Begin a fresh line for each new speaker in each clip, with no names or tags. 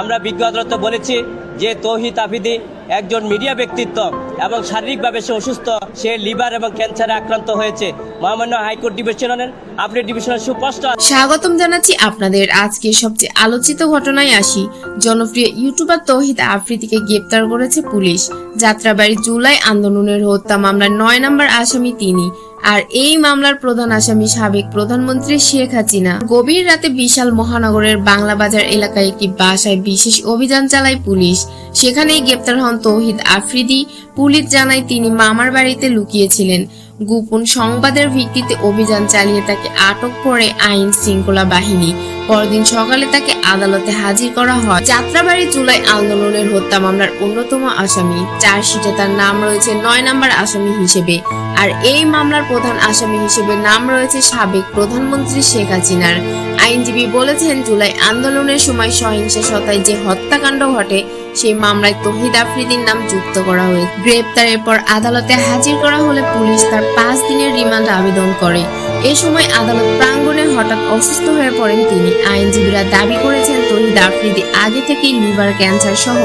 আমরা বিজ্ঞ বলেছি যে তৌহিদ আফিদি একজন মিডিয়া ব্যক্তিত্ব এবং শারীরিকভাবে সে অসুস্থ, সে লিভার এবং ক্যান্সারে আক্রান্ত হয়েছে। মহামান্য হাইকোর্ট ডিভিশনের আপনি ডিভিশনের সুস্পষ্ট
স্বাগতম জানাচ্ছি আপনাদের। আজকে সবচেয়ে আলোচিত ঘটনায় আসি। জনপ্রিয় ইউটিউবার তৌহিদ আফ্রিদিকে গ্রেপ্তার করেছে পুলিশ। যাত্রাবাড়ি জুলাই আন্দোলনের হত্যা মামলার নয় নম্বর আসামি তিনি। আর এই মামলার প্রধান আসামি সাবেক প্রধানমন্ত্রী শেখ হাসিনা। গভীর রাতে বিশাল মহানগরের বাংলা বাজার এলাকায় একটি বাসায় বিশেষ অভিযান চালায় পুলিশ। সেখানেই গ্রেপ্তার হন তৌহিদ আফ্রিদি। পুলিশ জানায় তিনি মামার বাড়িতে লুকিয়েছিলেন। গোপন সংবাদের ভিত্তিতে অভিযান চালিয়ে তাকে আটক করে আইন শৃঙ্খলা বাহিনী। পরদিন সকালে তাকে আদালতে হাজির করা হয়। যাত্রাবাড়ি জুলাই আন্দোলনের হত্যা মামলার অন্যতম আসামি। চার্জশিটে তার নাম রয়েছে নয় নম্বর আসামি হিসেবে। আর এই মামলার প্রধান আসামি হিসেবে নাম রয়েছে সাবেক প্রধানমন্ত্রী শেখ হাসিনার। আইনজীবী বলেছেন, জুলাই আন্দোলনের সময় সহিংসতায় যে হত্যাকাণ্ড ঘটে সেই মামলায় তহিদ আফ্রিদির নাম যুক্ত করা হয়েছে। গ্রেপ্তারের পর আদালতে হাজির করা হলে পুলিশ তার পাঁচ দিনের রিমান্ড আবেদন করে। এ সময় আদালত প্রাঙ্গণে হঠাৎ অসুস্থ হয়ে পড়েন তিনি। আইনজীবীরা দাবি করেছেন তহিদ আফ্রিদি আগে থেকেই লিভার ক্যান্সার সহ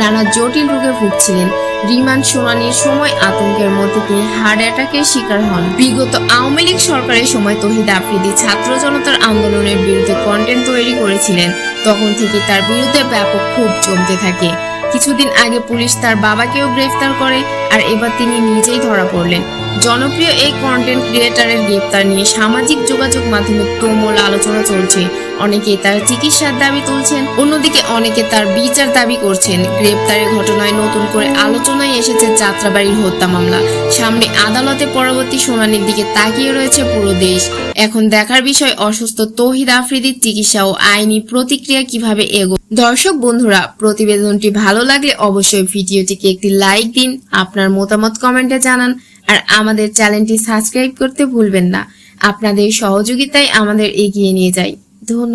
নানা জটিল রোগে ভুগছিলেন। রিমান্ড শুনানির সময় আতঙ্কের মধ্যে তিনি হার্ট অ্যাটাকের শিকার হন। বিগত আওয়ামী লীগ সরকারের সময় তহিদ আফ্রিদি ছাত্র জনতার আন্দোলনের বিরুদ্ধে কন্টেন্ট তৈরি করেছিলেন। তখন থেকে তার বিরুদ্ধে ব্যাপক খুব জমতে থাকে। কিছুদিন আগে পুলিশ তার বাবাকেও গ্রেফতার করে আর এবার তিনি নিজেই ধরা পড়লেন। জনপ্রিয় এই কন্টেন্ট ক্রিয়েটারের গ্রেপ্তার নিয়ে সামাজিক যোগাযোগ মাধ্যমে তুমুল আলোচনা চলছে। অনেকে তার চিকিৎসার দাবি তুলছেন, অন্যদিকে অনেকে তার বিচার দাবি করছেন। গ্রেপ্তারের ঘটনায় নতুন করে আলোচনায় এসেছে যাত্রাবাড়ির হত্যা মামলা। সামনে আদালতে পরবর্তী শুনানির দিকে তাকিয়ে রয়েছে পুরো দেশ। এখন দেখার বিষয়, অসুস্থ তহিদ আফ্রিদির চিকিৎসা ও আইনি প্রতিক্রিয়া কীভাবে এগো দর্শক বন্ধুরা, প্রতিবেদনটি ভালো লাগলে অবশ্যই ভিডিওটিকে একটি লাইক দিন, আপনার মতামত কমেন্টে জানান, আর আমাদের চ্যানেলটি সাবস্ক্রাইব করতে ভুলবেন না। আপনাদের সহযোগিতায় আমাদের এগিয়ে নিয়ে de